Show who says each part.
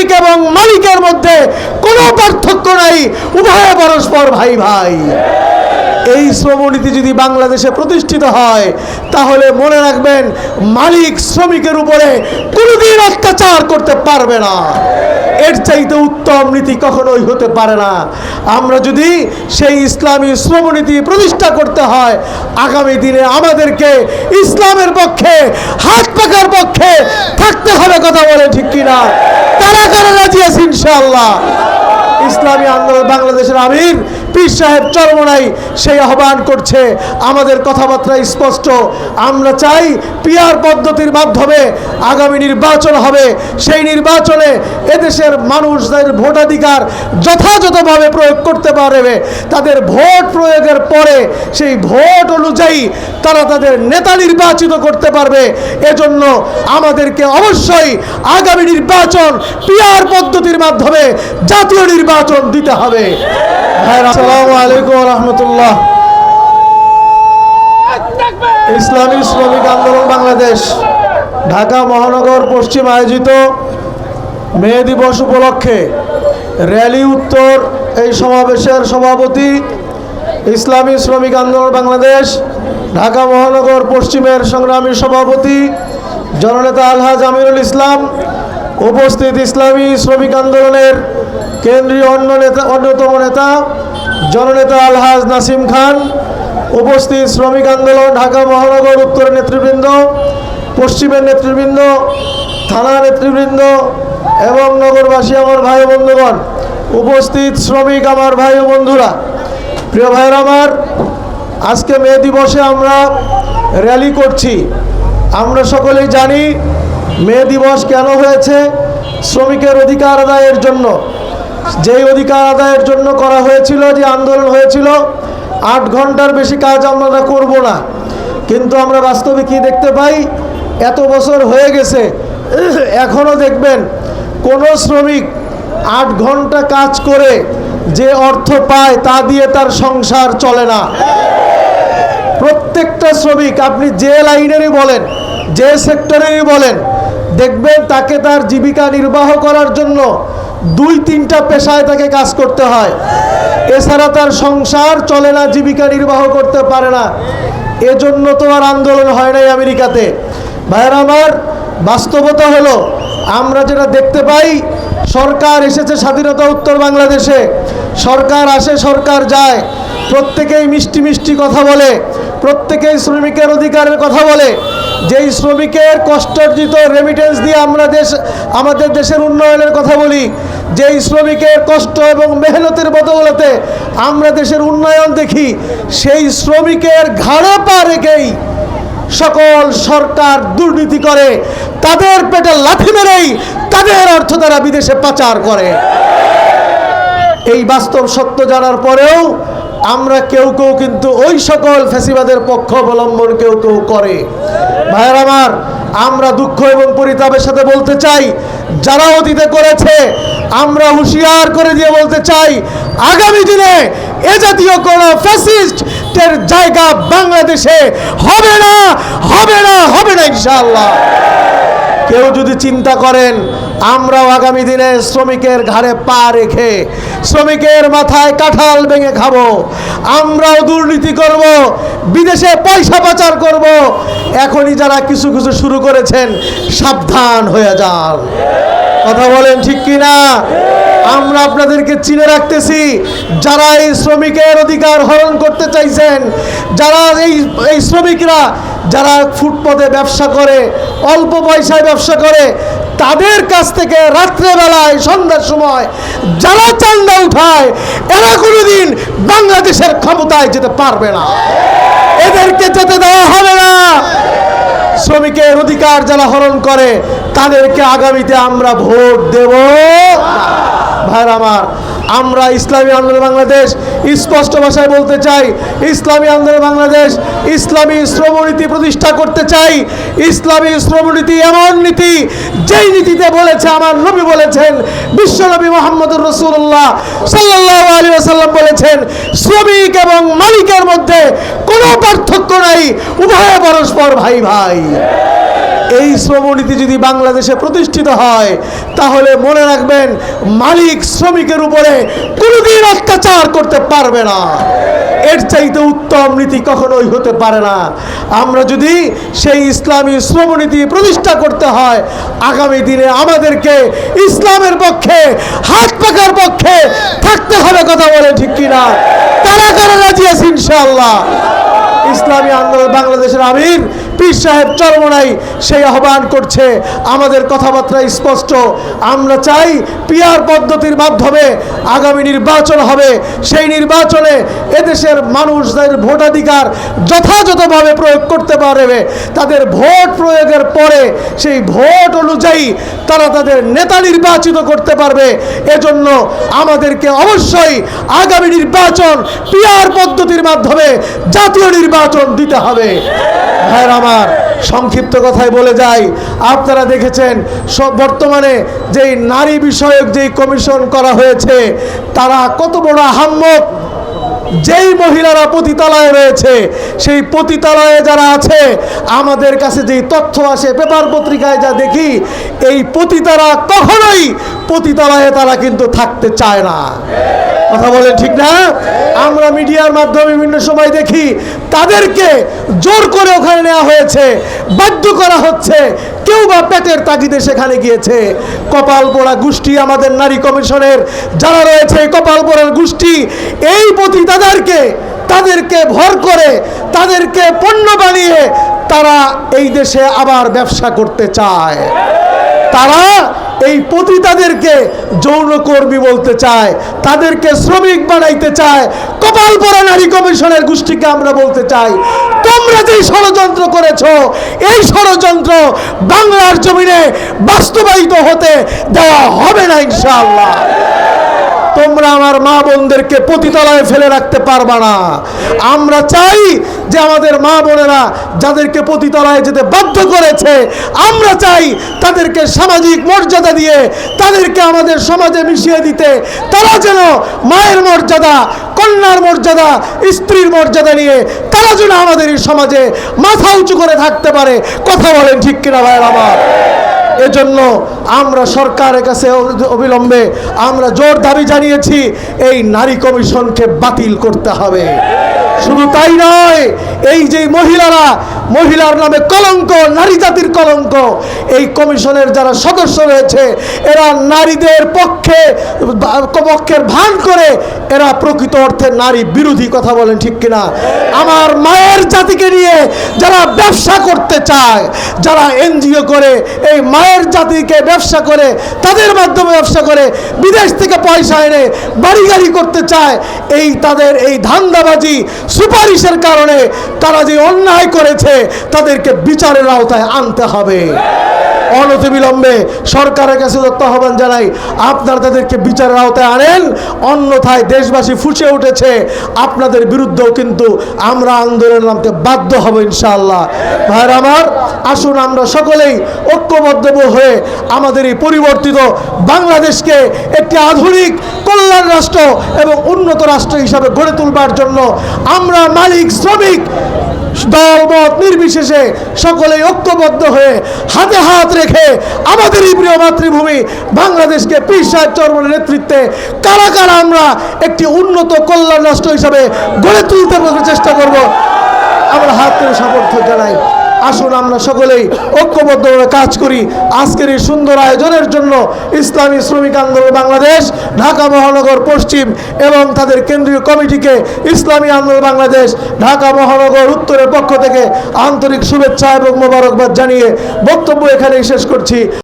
Speaker 1: শ্রমিক এবং মালিকের মধ্যে কোনো পার্থক্য নাই। উভয় পরস্পর ভাই ভাই এই শ্রমনীতি যদি বাংলাদেশে প্রতিষ্ঠিত হয়, তাহলে মনে রাখবেন, মালিক শ্রমিকের উপরে কোনোদিন অত্যাচার করতে পারবে না। এর চাইতে উত্তম নীতি কখনোই হতে পারে না। আমরা যদি সেই ইসলামী শ্রমনীতি প্রতিষ্ঠা করতে হয়, আগামী দিনে আমাদেরকে ইসলামের পক্ষে, হাত পাকার পক্ষে থাকতে হবে কথা বলে ঠিক কিনা? তারা কারা রাজি আছে ইনশাআল্লাহ? ইসলামী আন্দোলন বাংলাদেশের আমির পীর সাহেব চরমনাই সেই আহ্বান করছে। আমাদের কথাবার্তা স্পষ্ট। আমরা চাই পিয়ার পদ্ধতির মাধ্যমে আগামী নির্বাচন হবে। সেই নির্বাচনে এদেশের মানুষদের ভোটাধিকার যথাযথভাবে প্রয়োগ করতে পারবে। তাদের ভোট প্রয়োগের পরে সেই ভোট অনুযায়ী তারা তাদের নেতা নির্বাচিত করতে পারবে। এজন্য আমাদেরকে অবশ্যই আগামী নির্বাচন পিয়ার পদ্ধতির মাধ্যমে জাতীয় নির্বাচন দিতে হবে। ভাইরা, ইসলামী শ্রমিক আন্দোলন বাংলাদেশ, ঢাকা মহানগর পশ্চিম আয়োজিত মে দিবস উপলক্ষে র্যালি উত্তর এই সমাবেশের সভাপতি ইসলামী শ্রমিক আন্দোলন বাংলাদেশ, ঢাকা মহানগর পশ্চিমের সংগ্রামী সভাপতি জননেতা আলহাজ আমিরুল ইসলাম, উপস্থিত ইসলামী শ্রমিক আন্দোলনের কেন্দ্রীয় অন্য নেতা, অন্যতম নেতা জননেতা আলহাজ নাসিম খান, উপস্থিত শ্রমিক আন্দোলন, ঢাকা মহানগর উত্তরের নেতৃবৃন্দ, পশ্চিমের নেতৃবৃন্দ, থানা নেতৃবৃন্দ এবং নগরবাসী আমার ভাই বন্ধুগণ, উপস্থিত শ্রমিক আমার ভাই ও বন্ধুরা। প্রিয় ভাইয়ের আমার, আজকে মে দিবসে আমরা র্যালি করছি। আমরা সকলেই জানি মে দিবস কেন হয়েছে, শ্রমিকের অধিকার আদায়ের জন্য। যেই অধিকার আদায়ের জন্য করা হয়েছিল, যে আন্দোলন হয়েছিল, আট ঘণ্টার বেশি কাজ আমরা করব না। কিন্তু আমরা বাস্তবে কি দেখতে পাই? এত বছর হয়ে গেছে এখনও দেখবেন কোনো শ্রমিক আট ঘণ্টা কাজ করে যে অর্থ পায় তা দিয়ে তার সংসার চলে না। প্রত্যেকটা শ্রমিক, আপনি যে লাইনেরই বলেন, যে সেক্টরেরই বলেন, দেখবেন তাকে তার জীবিকা নির্বাহ করার জন্য দুই তিনটা পেশায় তাকে কাজ করতে হয়। এছাড়া তার সংসার চলে না, জীবিকা নির্বাহ করতে পারে না। এজন্য তো আর আন্দোলন হয় নাই আমেরিকাতে। ভাইয়ের আমার, বাস্তবতা হলো, আমরা যেটা দেখতে পাই, সরকার এসেছে স্বাধীনতা উত্তর বাংলাদেশে। সরকার আসে, সরকার যায়। প্রত্যেকেই মিষ্টি মিষ্টি কথা বলে, প্রত্যেকেই শ্রমিকের অধিকারের কথা বলে। যেই শ্রমিকের কষ্টার্জিত রেমিটেন্স দিয়ে আমরা দেশ, আমাদের দেশের উন্নয়নের কথা বলি যেই শ্রমিকের কষ্ট এবং মেহনতের বদৌলতে আমরা দেশের উন্নয়ন দেখি, সেই শ্রমিকের ঘাড়ে পা রেখেই সকল সরকার দুর্নীতি করে, তাদের পেটে লাথি মেরেই তাদের অর্থ তারা বিদেশে পাচার করে। এই বাস্তব সত্য জানার পরেও আমরা কেউ কেউ কিন্তু ওই সকল ফ্যাসিবাদের পক্ষ অবলম্বন কেউ কেউ করে। ভাইয়ের আমার, আমরা দুঃখ এবং পরিতাপের সাথে বলতে চাই, যারা অতীতে করেছে, আমরা হুঁশিয়ার করে দিয়ে বলতে চাই, আগামী দিনে এ জাতীয় কোনো ফ্যাসিস্টের জায়গা বাংলাদেশে হবে না হবে না হবে না ইনশাল্লাহ কেউ যদি চিন্তা করেন আমরাও আগামী দিনে শ্রমিকের ঘাড়ে পা রেখে শ্রমিকের মাথায় কাঁঠাল ভেঙে খাব। আমরাও দুর্নীতি করব, বিদেশে পয়সা পাচার করব। এখনই যারা কিছু কিছু শুরু করেছেন, সাবধান হয়ে যান। কথা বলেন ঠিক কি না আমরা আপনাদেরকে চিনে রাখতেছি, যারা এই শ্রমিকের অধিকার হরণ করতে চাইছেন, যারা এই এই শ্রমিকরা, যারা ফুটপথে ব্যবসা করে, অল্প পয়সায় ব্যবসা করে তাদের কাছ থেকে রাত্রেবেলায়, সন্ধ্যার সময় যারা চান্দা উঠায়, এরা কোনোদিন বাংলাদেশের ক্ষমতায় যেতে পারবে না। এদেরকে যেতে দেওয়া হবে না। শ্রমিকের অধিকার যারা হরণ করে, তাদেরকে আগামীতে আমরা ভোট দেব। ভাইর আমার আমরা ইসলামী আন্দোলন বাংলাদেশ স্পষ্ট ভাষায় বলতে চাই, ইসলামী আন্দোলন বাংলাদেশ ইসলামী শ্রমনীতি প্রতিষ্ঠা করতে চাই। ইসলামী শ্রমনীতি এমন নীতি, যেই নীতিতে বলেছে, আমার নবী বলেছেন বিশ্বনবী মোহাম্মদুর রসুল্লাহ সাল্লাহ আলী আসাল্লাম বলেছেন, শ্রমিক এবং মালিকের মধ্যে কোনো পার্থক্য নাই, উভয় পরস্পর ভাই ভাই এই শ্রমনীতি যদি বাংলাদেশে প্রতিষ্ঠিত হয়, তাহলে মনে রাখবেন মালিক শ্রমিকের উপরে কোনোদিন অত্যাচার করতে পারবে না। এর চাইতে উত্তম নীতি কখনোই হতে পারে না। আমরা যদি সেই ইসলামী শ্রমনীতি প্রতিষ্ঠা করতে হয়, আগামী দিনে আমাদেরকে ইসলামের পক্ষে, হাত পাকার পক্ষে থাকতে হবে কথা বলে ঠিক কিনা? কারা কারা রাজি আছে ইনশাআল্লাহ? ইসলামী আন্দোলন বাংলাদেশের আমির পীর সাহেব চরমনাই সেই আহ্বান করছে। আমাদের কথাবার্তা স্পষ্ট। আমরা চাই পিয়ার পদ্ধতির মাধ্যমে আগামী নির্বাচন হবে। সেই নির্বাচনে এদেশের মানুষদের ভোটাধিকার যথাযথভাবে প্রয়োগ করতে পারবে। তাদের ভোট প্রয়োগের পরে সেই ভোট অনুযায়ী তারা তাদের নেতা নির্বাচিত করতে পারবে। এজন্য আমাদেরকে অবশ্যই আগামী নির্বাচন পিয়ার পদ্ধতির মাধ্যমে জাতীয় নির্বাচন দিতে হবে। ভাইয়ের আমার সংক্ষিপ্ত কথায় বলে যাই। আপনারা দেখেছেন, সব বর্তমানে যেই নারী বিষয়ক যেই কমিশন করা হয়েছে, তারা কত বড় আহাম্মক। যেই মহিলারা পতিতালয়ে রয়েছে, সেই পতিতালয়ে যারা আছে, আমাদের কাছে যেই তথ্য আসে, পেপার পত্রিকায় যা দেখি, এই পতিতারা কখনোই পতিতালয়ে তারা কিন্তু থাকতে চায় না। কথা বলেন ঠিক না? আমরা মিডিয়ার মাধ্যমে বিভিন্ন সময় দেখি তাদেরকে জোর করে ওখানে নেওয়া হয়েছে, বাধ্য করা হচ্ছে। কেউ বা পেটের তাগিদে সেখানে গিয়েছে। কপাল পোড়া গোষ্ঠী আমাদের নারী কমিশনের যারা রয়েছে কপাল পোড়ার গোষ্ঠী, এই প্রতি তাদেরকে তাদেরকে ভর করে, তাদেরকে পণ্য বানিয়ে তারা এই দেশে আবার ব্যবসা করতে চায়। তারা এই পতিতাদেরকে যৌনকর্মী বলতে চায়, তাদেরকে শ্রমিক বানাইতে চায়, কপাল পরা নারী কমিশনের গোষ্ঠীকে আমরা বলতে চাই। তোমরা যে ষড়যন্ত্র করেছ, এই ষড়যন্ত্র বাংলার জমিনে বাস্তবায়িত হতে দেওয়া হবে না ইনশাআল্লাহ। তোমরা আমার মা বোনদেরকে পতিতলায় ফেলে রাখতে পারবা না। আমরা চাই যে আমাদের মা বোনেরা যাদেরকে পতিতলায় যেতে বাধ্য করেছে, আমরা চাই তাদেরকে সামাজিক মর্যাদা দিয়ে, তাদেরকে আমাদের সমাজে মিশিয়ে দিতে। তারা যেন মায়ের মর্যাদা, কন্যার মর্যাদা, স্ত্রীর মর্যাদা নিয়ে তারা যেন আমাদের এই সমাজে মাথা উঁচু করে থাকতে পারে। কথা বলেন ঠিক কিনা ভাইয়ের আমার? এজন্য আমরা সরকারের কাছে অবিলম্বে আমরা জোর দাবি জানিয়েছি, এই নারী কমিশনকে বাতিল করতে হবে। শুধু তাই নয় এই যে মহিলারা, মহিলার নামে কলঙ্ক, নারী জাতির কলঙ্ক, এই কমিশনের যারা সদস্য রয়েছে, এরা নারীদের পক্ষে পক্ষের ভান করে, এরা প্রকৃত অর্থে নারী বিরোধী কথা বলেন ঠিক কিনা? আমার মায়ের জাতিকে নিয়ে যারা ব্যবসা করতে চায়, যারা এনজিও করে, এই মায়ের জাতিকে ব্যবসা করে, তাদের মাধ্যমে ব্যবসা করে, বিদেশ থেকে পয়সা এনে বাড়ি গাড়ি করতে চায়, এই তাদের এই ধান্দাবাজি সুপারিশের কারণে তারা যে অন্যায় করেছে তাদেরকে বিচারের আওতায় আনতে হবে। অনতিবিলম্বে সরকারের কাছে আহ্বান জানাই, আপনারা তাদেরকে বিচারের আওতায় আনেন। অন্যথায় দেশবাসী ফুসে উঠেছে। আপনাদের বিরুদ্ধেও কিন্তু আমরা আন্দোলন নামতে বাধ্য হব ইনশাআল্লাহ। ভাইয়ের আমার, আসুন আমরা সকলেই ঐক্যবদ্ধ হয়ে আমাদের এই পরিবর্তিত বাংলাদেশকে একটি আধুনিক কল্যাণ রাষ্ট্র এবং উন্নত রাষ্ট্র হিসাবে গড়ে তুলবার জন্য আমরা মালিক, শ্রমিক দলমত নির্বিশেষে সকলে ঐক্যবদ্ধ হয়ে হাতে হাত রেখে আমাদের এই প্রিয় মাতৃভূমি বাংলাদেশকে পীর সাহেব নেতৃত্বে কারা কারা আমরা একটি উন্নত কল্যাণ রাষ্ট্র হিসাবে গড়ে তুলতে চেষ্টা করব। আমরা হাত করে সামর্থ্য জানাই। আসুন আমরা সকলেই ঐক্যবদ্ধভাবে কাজ করি। আজকের এই সুন্দর আয়োজনের জন্য ইসলামী শ্রমিক আন্দোলন বাংলাদেশ, ঢাকা মহানগর পশ্চিম এবং তাদের কেন্দ্রীয় কমিটিকে ইসলামী আন্দোলন বাংলাদেশ, ঢাকা মহানগর উত্তরের পক্ষ থেকে আন্তরিক শুভেচ্ছা এবং মোবারকবাদ জানিয়ে বক্তব্য এখানেই শেষ করছি।